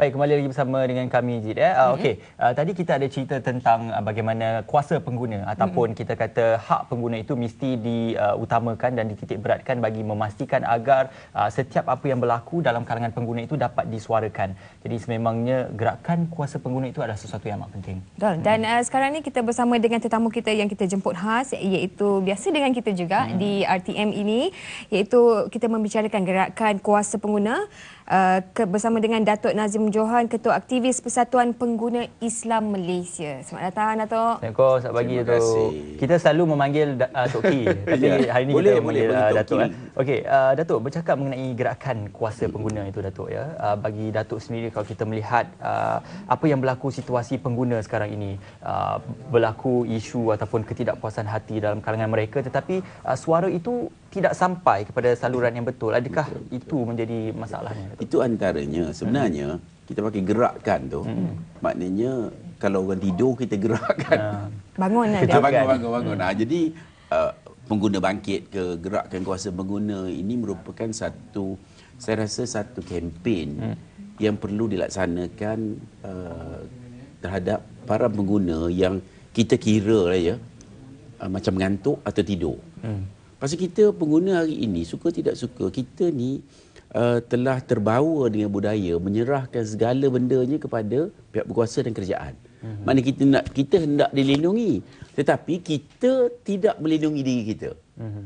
Baik, kembali lagi bersama dengan kami Jid. Eh. Uh, Okey, uh, tadi kita ada cerita tentang uh, bagaimana kuasa pengguna ataupun mm-hmm. kita kata hak pengguna itu mesti diutamakan dan dititik beratkan bagi memastikan agar uh, setiap apa yang berlaku dalam kalangan pengguna itu dapat disuarakan. Jadi sememangnya gerakan kuasa pengguna itu adalah sesuatu yang amat penting. Betul. Dan uh, sekarang ni kita bersama dengan tetamu kita yang kita jemput khas iaitu biasa dengan kita juga mm-hmm. di RTM ini iaitu kita membicarakan gerakan kuasa pengguna uh, ke, bersama dengan Datuk Nazim Johan, Ketua Aktivis Persatuan Pengguna Islam Malaysia. Selamat datang, Datuk. Assalamualaikum, selamat pagi, Datuk. Kita selalu memanggil uh, Tok Ki, tapi ya. hari ini boleh, kita boleh, boleh, uh, Datuk. Eh. Okey, uh, Datuk, bercakap mengenai gerakan kuasa pengguna itu, Datuk. ya. Uh, bagi Datuk sendiri, kalau kita melihat uh, apa yang berlaku situasi pengguna sekarang ini, uh, berlaku isu ataupun ketidakpuasan hati dalam kalangan mereka, tetapi uh, suara itu tidak sampai kepada saluran yang betul. Adakah betul, itu menjadi masalahnya? Itu antaranya. Sebenarnya hmm. kita pakai gerakkan tu. Hmm. Maknanya kalau orang tidur kita gerakkan. Ha. Bangun lah dia. Bangun, bangun, bangun. Hmm. Ha, jadi uh, pengguna bangkit ke gerakkan kuasa pengguna ini merupakan satu saya rasa satu kempen hmm. yang perlu dilaksanakan uh, terhadap para pengguna yang kita kira lah ya uh, macam mengantuk atau tidur. Hmm. Pasal kita pengguna hari ini, suka tidak suka, kita ni uh, telah terbawa dengan budaya menyerahkan segala bendanya kepada pihak berkuasa dan kerajaan. Mm-hmm. Mana kita nak kita hendak dilindungi, tetapi kita tidak melindungi diri kita. Mm-hmm.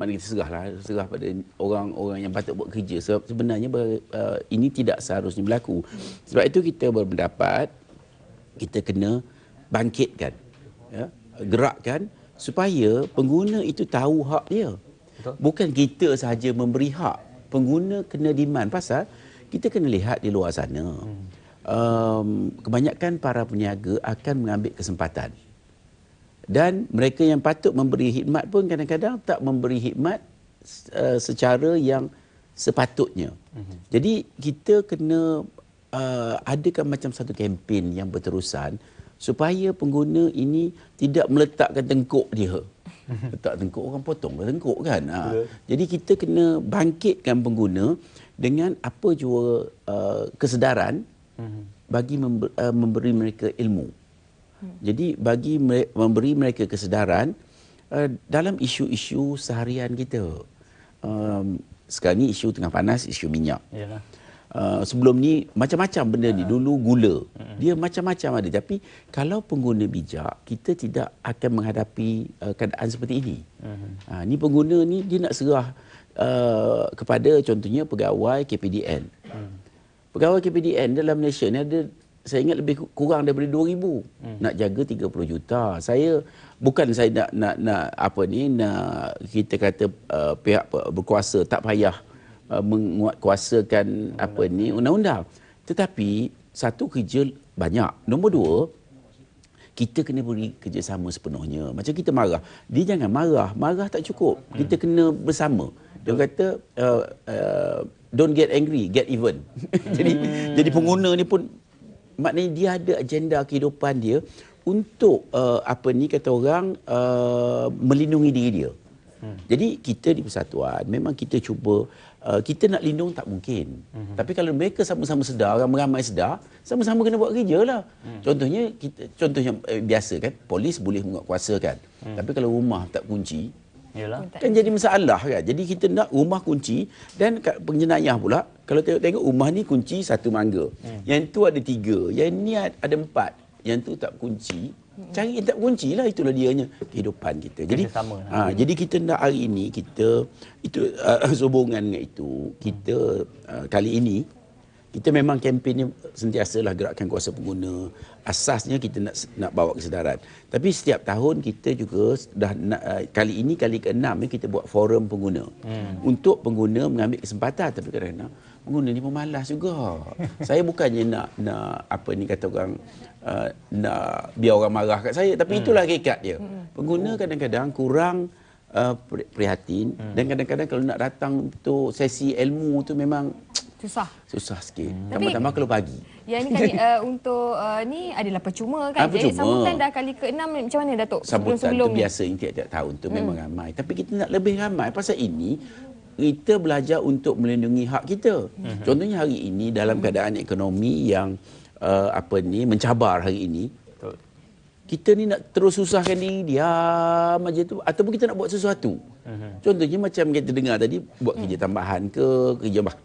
Mana kita serahlah, serah pada orang-orang yang patut buat kerja. Sebab sebenarnya uh, ini tidak seharusnya berlaku. Sebab itu kita berpendapat kita kena bangkitkan, ya, gerakkan supaya pengguna itu tahu hak dia. Betul. Bukan kita sahaja memberi hak. Pengguna kena demand pasal kita kena lihat di luar sana. Hmm. Um, kebanyakan para peniaga akan mengambil kesempatan. Dan mereka yang patut memberi khidmat pun kadang-kadang tak memberi khidmat uh, secara yang sepatutnya. Hmm. Jadi kita kena uh, adakan macam satu kempen yang berterusan supaya pengguna ini tidak meletakkan tengkuk dia. Letak tengkuk orang potong ke tengkuk kan. Ha. Jadi kita kena bangkitkan pengguna dengan apa jua uh, kesedaran mhm. bagi uh, memberi mereka ilmu. Jadi bagi memberi mereka kesedaran uh, dalam isu-isu seharian kita. Um, sekarang ni isu tengah panas, isu minyak. Yalah. Uh, sebelum ni macam-macam benda ni. Dulu gula. Dia macam-macam ada. Tapi kalau pengguna bijak kita tidak akan menghadapi uh, keadaan seperti ini. Uh, ni pengguna ni dia nak serah uh, kepada contohnya pegawai KPDN pegawai KPDN dalam Malaysia ni ada saya ingat lebih kurang daripada 2000 hmm. nak jaga 30 juta. Saya bukan saya nak nak nak apa ni nak kita kata uh, pihak berkuasa tak payah Uh, menguatkuasakan apa ni undang-undang. Tetapi satu kerja banyak. Nombor dua, kita kena beri kerjasama sepenuhnya. Macam kita marah, dia jangan marah. Marah tak cukup. Kita kena bersama. Dia kata uh, uh, don't get angry, get even. jadi hmm. jadi pengguna ni pun maknanya dia ada agenda kehidupan dia untuk uh, apa ni kata orang uh, melindungi diri dia. Hmm. Jadi kita di persatuan memang kita cuba uh, kita nak lindung tak mungkin. Mm-hmm. Tapi kalau mereka sama-sama sedar, orang ramai sedar, sama-sama kena buat kerja lah. Mm. Contohnya, kita, contohnya eh, biasa kan, polis boleh menguatkuasakan. Mm. Tapi kalau rumah tak kunci, Yalah. kan jadi masalah kan. Jadi kita nak rumah kunci dan penjenayah pula, kalau tengok-tengok rumah ni kunci satu mangga. Mm. Yang tu ada tiga, yang ni ada empat. Yang tu tak kunci, Cari tak kunci lah itulah dianya kehidupan kita. Jadi sama. Ha, jadi kita nak hari ini kita itu uh, hubungan dengan itu kita uh, kali ini kita memang kempen sentiasa lah gerakkan kuasa pengguna. Asasnya kita nak nak bawa kesedaran. Tapi setiap tahun kita juga dah nak, uh, kali ini kali ke-6 ni kita buat forum pengguna. Hmm. Untuk pengguna mengambil kesempatan tapi kadang-kadang pengguna ni pemalas juga. saya bukannya nak nak apa ni kata orang uh, nak biar orang marah kat saya tapi hmm. itulah hakikat dia. Hmm. Pengguna kadang-kadang kurang uh, prihatin hmm. dan kadang-kadang kalau nak datang untuk sesi ilmu tu memang susah. Susah sikit. Hmm. Tambah-tambah kalau pagi. Yang ni kali uh, untuk uh, ni adalah percuma kan. Ah, percuma. Jadi sambutan dah kali ke-6 macam mana Datuk? Sambutan sebelum, -sebelum tu biasa ini tiap-tiap tahun tu hmm. memang ramai. Tapi kita nak lebih ramai pasal ini kita belajar untuk melindungi hak kita. Mm-hmm. Contohnya hari ini dalam keadaan ekonomi yang uh, apa ni mencabar hari ini, Betul. kita ni nak terus susahkan diri diam aja tu ataupun kita nak buat sesuatu. Mm-hmm. Contohnya macam kita dengar tadi buat kerja tambahan ke kerja bah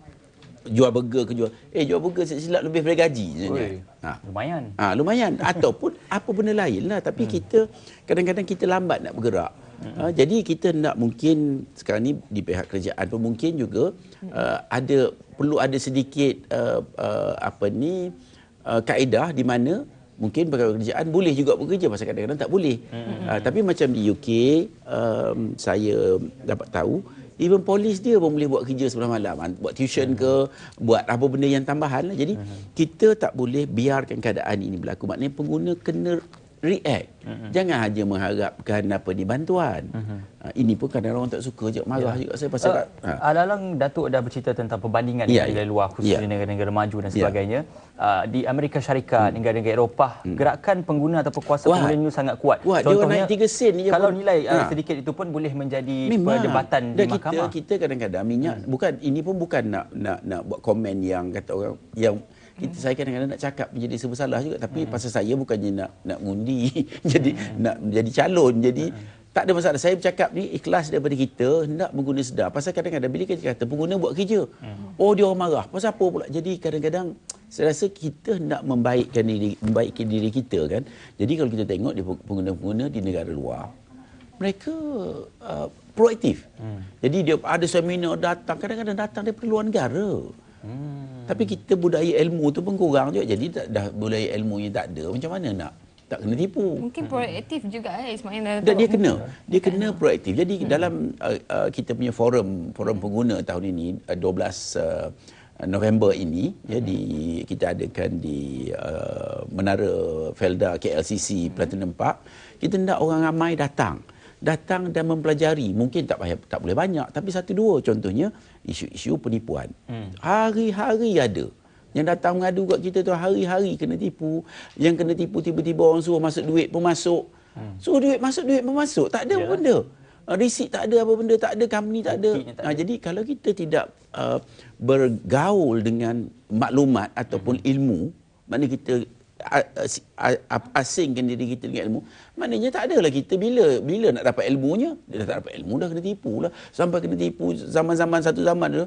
jual burger ke jual eh jual burger silap lebih dari gaji sebenarnya. Ha. Lumayan. Ha, lumayan ataupun apa benda lain lah tapi hmm. kita kadang-kadang kita lambat nak bergerak. Hmm. Ha, jadi kita nak mungkin sekarang ni di pihak kerajaan pun mungkin juga hmm. uh, ada perlu ada sedikit uh, uh, apa ni uh, kaedah di mana mungkin pegawai kerajaan boleh juga bekerja pasal kadang-kadang tak boleh. Hmm. Uh, tapi macam di UK um, saya dapat tahu even polis dia pun boleh buat kerja sebelah malam buat tuition ke buat apa benda yang tambahan lah. jadi kita tak boleh biarkan keadaan ini berlaku maknanya pengguna kena react. Uh-huh. Jangan hanya mengharapkan apa ni bantuan. Uh-huh. Uh, ini pun kadang orang tak suka je marah yeah. juga saya pasal uh, ha. Alalang Datuk dah bercerita tentang perbandingan yeah, negara yeah. luar khususnya yeah. negara-negara maju dan ya. sebagainya. Yeah. Uh, di Amerika Syarikat, hmm. negara-negara Eropah, hmm. gerakan pengguna ataupun kuasa Wah. pengguna ini sangat kuat. Wah, Contohnya dia naik 3 sen ni kalau pun, nilai uh, sedikit itu pun boleh menjadi Memang. perdebatan dan di kita, mahkamah. Kita kadang-kadang minyak hmm. bukan ini pun bukan nak nak nak buat komen yang kata orang yang kita saya kadang-kadang nak cakap menjadi serba salah juga tapi hmm. pasal saya bukannya nak nak ngundi jadi hmm. nak jadi calon jadi hmm. tak ada masalah saya bercakap ni ikhlas daripada kita hendak mengguna sedar pasal kadang-kadang bila kita kata pengguna buat kerja hmm. oh dia orang marah pasal apa pula jadi kadang-kadang saya rasa kita hendak membaikkan diri membaikkan diri kita kan jadi kalau kita tengok di pengguna-pengguna di negara luar mereka uh, proaktif. Hmm. Jadi dia ada seminar datang kadang-kadang datang dari luar negara. Hmm. Tapi kita budaya ilmu tu pun kurang juga. Jadi dah, dah budaya ilmu yang tak ada. Macam mana nak tak kena tipu? Mungkin proaktif juga eh Ismail. Dan dia kena. Dia kena proaktif. Jadi hmm. dalam uh, uh, kita punya forum forum pengguna tahun ini uh, 12 uh, November ini hmm. ya di kita adakan di uh, Menara Felda KLCC Platinum Park. Kita nak orang ramai datang datang dan mempelajari mungkin tak payah tak boleh banyak tapi satu dua contohnya isu-isu penipuan hmm. hari-hari ada yang datang mengadu kat kita tu hari-hari kena tipu yang kena tipu tiba-tiba orang suruh masuk duit pun masuk hmm. suruh duit masuk duit pun masuk tak ada yeah. benda uh, Risik tak ada apa benda, tak ada company tak ada. Tak ada. Ha, jadi kalau kita tidak uh, bergaul dengan maklumat ataupun hmm. ilmu, maknanya kita asingkan diri kita dengan ilmu. Maknanya tak adalah kita bila bila nak dapat ilmunya dia dah tak dapat ilmu dah kena tipu lah. Sampai kena tipu zaman-zaman satu zaman tu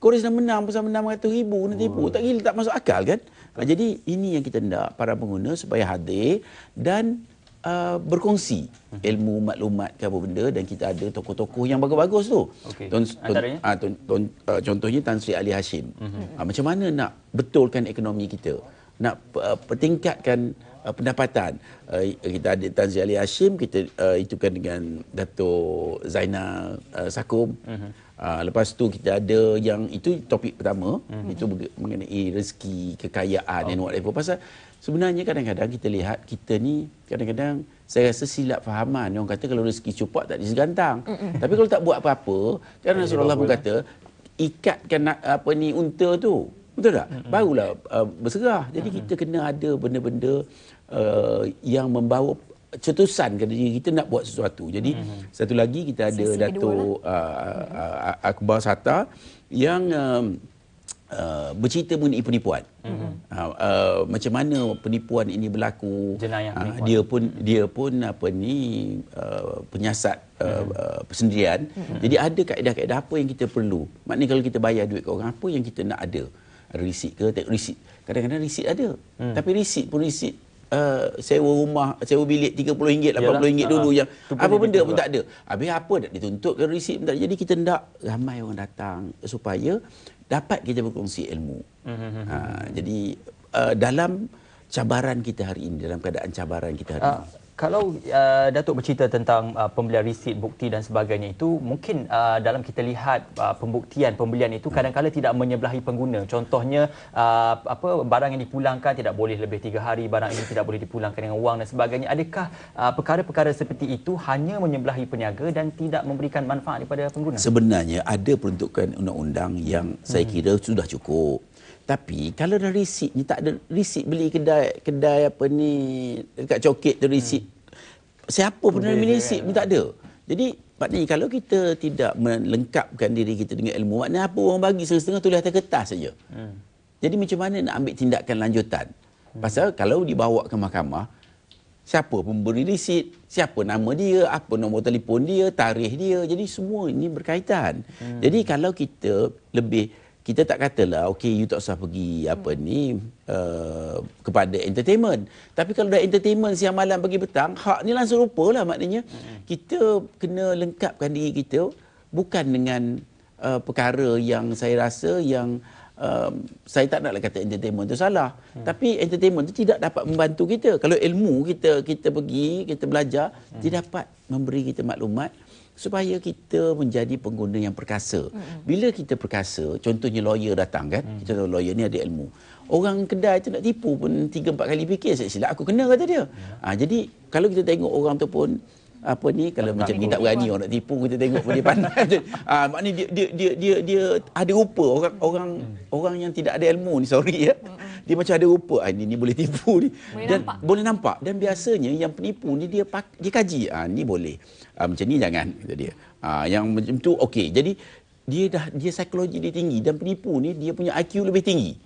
Korea dah menang pasal menang ratus ribu kena tipu. Oh. tak gila tak masuk akal kan? Ha, jadi ini yang kita nak para pengguna supaya hadir dan uh, berkongsi hmm. ilmu maklumat ke apa benda. Dan kita ada tokoh-tokoh yang bagus-bagus tu. Okay. ton, ton, uh, ton, ton, uh, contohnya Tan Sri Ali Hashim. Uh-huh. uh, macam mana nak betulkan ekonomi kita nak uh, pertingkatkan uh, pendapatan. Uh, kita ada Tan Zee Ali Hashim, kita uh, itukan dengan Dato' Zainal uh, Sakum. Uh-huh. Uh, lepas tu kita ada yang itu topik pertama, uh-huh. itu mengenai rezeki, kekayaan okay. and whatever. Pasal sebenarnya kadang-kadang kita lihat kita ni kadang-kadang saya rasa silap fahaman. Orang kata kalau rezeki cupak tak disegantang. Uh-huh. Tapi kalau tak buat apa-apa, kan Rasulullah pun kata ikatkan apa ni unta tu Betul tak? Mm-hmm. Barulah uh, berserah. Jadi mm-hmm. kita kena ada benda-benda uh, yang membawa cetusan ke diri kita nak buat sesuatu. Jadi mm-hmm. satu lagi kita ada Sisi Dato' uh, uh, Akbar Sata yang uh, Uh, bercerita mengenai penipuan. Mm-hmm. Uh, uh, macam mana penipuan ini berlaku? Jenayah uh, penipuan. Uh, dia pun dia pun apa ni uh, penyiasat uh, mm-hmm. uh, persendirian. Mm-hmm. Jadi ada kaedah-kaedah apa yang kita perlu? Maknanya kalau kita bayar duit ke orang apa yang kita nak ada? Ada resit ke? Tak resit kadang-kadang resit ada. Hmm. tapi resit pun resit uh, sewa rumah sewa bilik RM30 RM80 dulu uh, yang apa benda pun tak ada. Habis apa dah dituntut ke resit pun tak jadi kita hendak ramai orang datang supaya dapat kita berkongsi ilmu. Hmm. uh, jadi uh, dalam cabaran kita hari ini dalam keadaan cabaran kita hari uh, ini kalau uh, Datuk bercerita tentang uh, pembelian resit, bukti dan sebagainya itu, mungkin uh, dalam kita lihat uh, pembuktian pembelian itu kadang-kadang tidak menyebelahi pengguna. Contohnya, uh, apa barang yang dipulangkan tidak boleh lebih tiga hari, barang ini tidak boleh dipulangkan dengan wang dan sebagainya. Adakah uh, perkara-perkara seperti itu hanya menyebelahi peniaga dan tidak memberikan manfaat kepada pengguna? Sebenarnya ada peruntukan undang-undang yang saya hmm. kira sudah cukup. Tapi kalau dah resit ni tak ada resit beli kedai kedai apa ni dekat coket tu resit. Hmm. Siapa pun beli resit pun tak ada. Jadi maknanya kalau kita tidak melengkapkan diri kita dengan ilmu, maknanya apa orang bagi setengah-setengah tulis atas kertas saja. Hmm. Jadi macam mana nak ambil tindakan lanjutan? Hmm. Pasal kalau dibawa ke mahkamah, siapa pemberi risit, siapa nama dia, apa nombor telefon dia, tarikh dia. Jadi semua ini berkaitan. Hmm. Jadi kalau kita lebih kita tak katalah okey you tak usah pergi apa ni uh, kepada entertainment tapi kalau dah entertainment siang malam pagi petang hak ni langsung rupalah maknanya hmm. kita kena lengkapkan diri kita bukan dengan uh, perkara yang saya rasa yang uh, saya tak naklah kata entertainment tu salah hmm. tapi entertainment tu tidak dapat membantu kita kalau ilmu kita kita pergi kita belajar hmm. dia dapat memberi kita maklumat supaya kita menjadi pengguna yang perkasa. Hmm. Bila kita perkasa, contohnya lawyer datang kan, hmm. kita tahu lawyer ni ada ilmu. Orang kedai tu nak tipu pun 3 4 kali fikir saya silap aku kena kata dia. Hmm. Ha, jadi kalau kita tengok orang tu pun apa ni kalau macam ni tak berani orang nak tipu kita tengok pun dia pandai ah maknanya dia dia dia dia, dia ada rupa orang orang hmm. orang yang tidak ada ilmu ni sorry ya hmm. Dia macam ada rupa ah ni, ni boleh tipu ni boleh dan nampak. boleh nampak dan biasanya yang penipu ni dia dia kaji ah ni boleh ah, macam ni jangan kata dia ah yang macam tu okey jadi dia dah dia psikologi dia tinggi dan penipu ni dia punya IQ lebih tinggi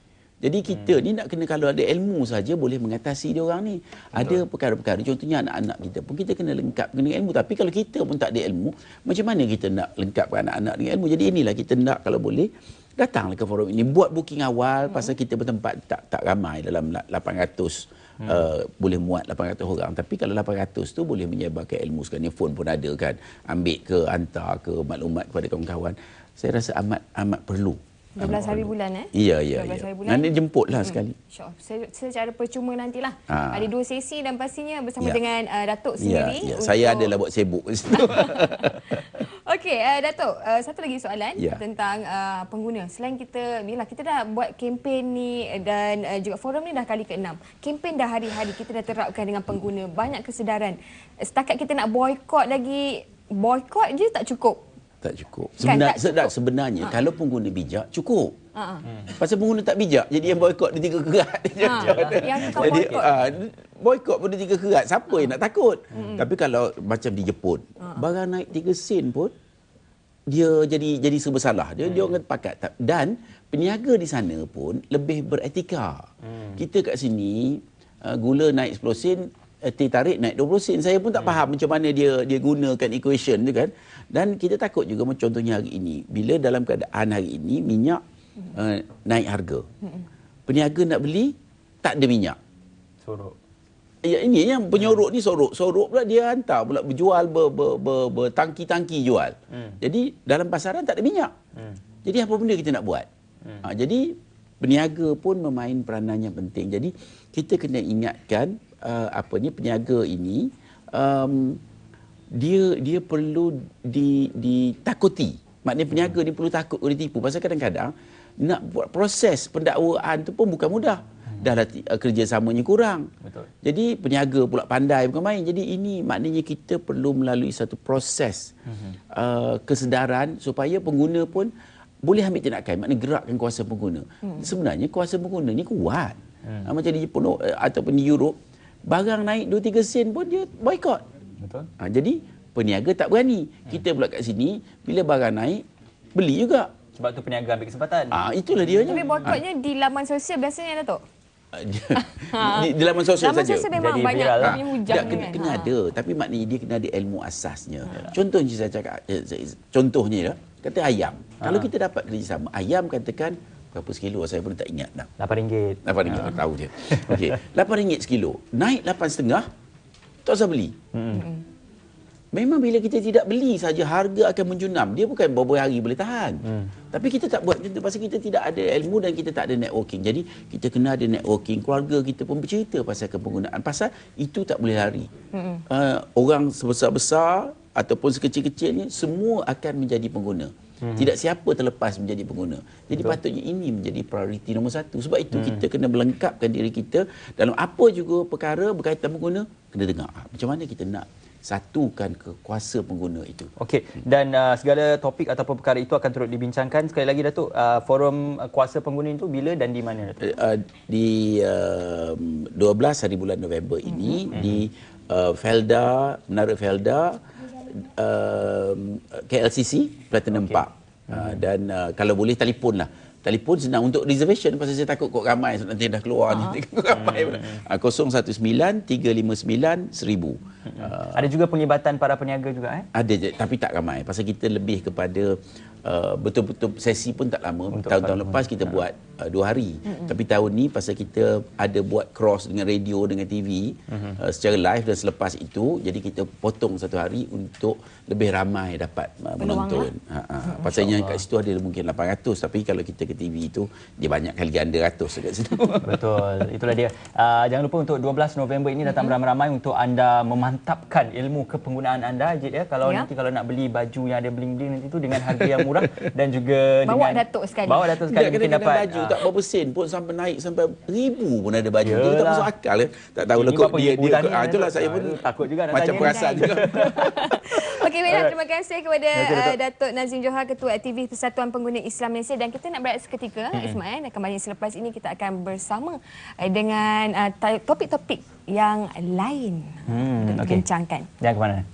jadi kita hmm. ni nak kena kalau ada ilmu saja boleh mengatasi dia orang ni. Betul. Ada perkara-perkara contohnya anak-anak kita pun kita kena lengkap dengan ilmu tapi kalau kita pun tak ada ilmu macam mana kita nak lengkapkan anak-anak dengan ilmu. Jadi inilah kita nak kalau boleh datanglah ke forum ini. Buat booking awal hmm. pasal kita bertempat tak tak ramai dalam 800 hmm. uh, boleh muat 800 orang. Tapi kalau 800 tu boleh menyebarkan ilmu sekarang ni phone pun ada kan. Ambil ke hantar ke maklumat kepada kawan-kawan. Saya rasa amat amat perlu 12 hari bulan eh? Ya, ya. 12 ya. hari bulan. Nanti jemputlah hmm. sekali. Sure. Secara percuma nantilah. Ha. Ada dua sesi dan pastinya bersama ya. dengan uh, Datuk ya, sendiri. Ya, ya. Untuk... Saya adalah buat sibuk di situ. Okey, uh, Datuk. Uh, satu lagi soalan ya. tentang uh, pengguna. Selain kita, bila kita dah buat kempen ni dan uh, juga forum ni dah kali ke-6. Kempen dah hari-hari kita dah terapkan dengan pengguna. Banyak kesedaran. Setakat kita nak boykot lagi, boykot je tak cukup tak cukup. Sebenar, kan, tak cukup. Sebenarnya ha. kalau pengguna bijak cukup. Ha. Hmm. Pasal pengguna tak bijak jadi yang boykot dia tiga kerat. Ha. yang jadi uh, boykot pun dia tiga kerat. Siapa ha. yang nak takut? Hmm. Tapi kalau macam di Jepun, ha. barang naik tiga sen pun dia jadi jadi serba salah. Dia hmm. dia orang pakat dan peniaga di sana pun lebih beretika. Hmm. Kita kat sini uh, gula naik 10 sen Eh, teh tarik naik 20 sen. Saya pun tak hmm. faham macam mana dia dia gunakan equation tu kan. Dan kita takut juga macam contohnya hari ini. Bila dalam keadaan hari ini minyak hmm. uh, naik harga. Hmm. Peniaga nak beli tak ada minyak. Sorok. Ya ini yang penyorok hmm. ni sorok. Sorok pula dia hantar pula berjual ber, ber, ber, bertangki-tangki jual. Hmm. Jadi dalam pasaran tak ada minyak. Hmm. Jadi apa benda kita nak buat? Hmm. Ha, jadi peniaga pun memain peranan yang penting. Jadi kita kena ingatkan uh, apa ni peniaga ini um, dia dia perlu di ditakuti. Maknanya peniaga hmm. ni perlu takut oleh tipu pasal kadang-kadang nak buat proses pendakwaan tu pun bukan mudah. Hmm. Dah lah uh, kerjasamanya kurang. Betul. Jadi peniaga pula pandai bukan main. Jadi ini maknanya kita perlu melalui satu proses hmm. uh, kesedaran supaya pengguna pun boleh ambil tindakan maknanya gerakkan kuasa pengguna. Hmm. Sebenarnya kuasa pengguna ni kuat. Hmm. Uh, macam di Jepun uh, ataupun di Europe barang naik 2 3 sen pun dia boykot. Betul. Ha, jadi peniaga tak berani. Hmm. Kita pula kat sini bila barang naik beli juga. Sebab tu peniaga ambil kesempatan. Ah ha, itulah dia. Tapi boykotnya ha. di laman sosial biasanya Datuk. di, di laman sosial laman saja. Laman sosial memang Jadi banyak lah. punya hujang kena, kan. Kena ha. ada. Tapi maknanya dia kena ada ilmu asasnya. Ha. Contohnya saya cakap. Eh, contohnya lah. Kata ayam. Ha. Kalau kita dapat kerjasama. Ayam katakan berapa sekilo saya pun tak ingat dah. RM8. RM8 ha. tahu je. Okey. RM8 sekilo. Naik RM8.5 tak usah beli. Hmm. Memang bila kita tidak beli saja harga akan menjunam. Dia bukan beberapa hari boleh tahan. Hmm. Tapi kita tak buat itu pasal kita tidak ada ilmu dan kita tak ada networking. Jadi kita kena ada networking. Keluarga kita pun bercerita pasal penggunaan. Pasal itu tak boleh lari. Hmm. Uh, orang sebesar-besar ataupun sekecil-kecilnya semua akan menjadi pengguna. Hmm. Tidak siapa terlepas menjadi pengguna. Jadi Betul. patutnya ini menjadi prioriti nombor satu. Sebab itu hmm. kita kena melengkapkan diri kita dalam apa juga perkara berkaitan pengguna, kena dengar. Ah, macam mana kita nak satukan ke kuasa pengguna itu. Okey dan uh, segala topik ataupun perkara itu akan turut dibincangkan sekali lagi Datuk uh, forum kuasa pengguna itu bila dan di mana Datuk? Uh, di uh, 12 hari bulan November ini mm-hmm. di uh, Felda Menara Felda uh, KLCC Platinum okay. Park. Uh, dan uh, kalau boleh telefon lah telefon senang untuk reservation pasal saya takut kok ramai nanti dah keluar uh-huh. nanti ramai hmm. uh, 019 359 1000 uh, ada juga penglibatan para peniaga juga eh ada je tapi tak ramai pasal kita lebih kepada uh, betul-betul sesi pun tak lama tahun-tahun lepas kita uh. buat uh, dua hari uh-huh. tapi tahun ni pasal kita ada buat cross dengan radio dengan TV uh-huh. uh, secara live dan selepas itu jadi kita potong satu hari untuk lebih ramai dapat uh, menonton lah. ha, ha. pasalnya kat situ ada mungkin 800 tapi kalau kita ke TV itu dia banyak kali ganda ratus dekat situ. Betul. Itulah dia. Uh, jangan lupa untuk 12 November ini datang mm-hmm. beramai-ramai untuk anda memantapkan ilmu kepenggunaan anda Jid ya. Kalau ya. nanti kalau nak beli baju yang ada bling-bling nanti tu dengan harga yang murah dan juga bawa dengan datuk sekali. Bawa datuk sekali mungkin dapat baju uh, tak berapa sen pun sampai naik sampai ribu pun ada baju. Yalah. Dia tak masuk akal kan. Tak tahu lekuk dia dia. Ah itulah saya pun takut juga nak macam perasan juga. Okey, baiklah. Terima kasih kepada uh, Datuk Nazim Johar, Ketua Aktivis Persatuan Pengguna Islam Malaysia. Dan kita nak berehat seketika, hmm. Ismail. Kembali selepas ini kita akan bersama uh, dengan uh, topik-topik yang lain hmm, untuk okay. bincangkan. Jangan ke mana?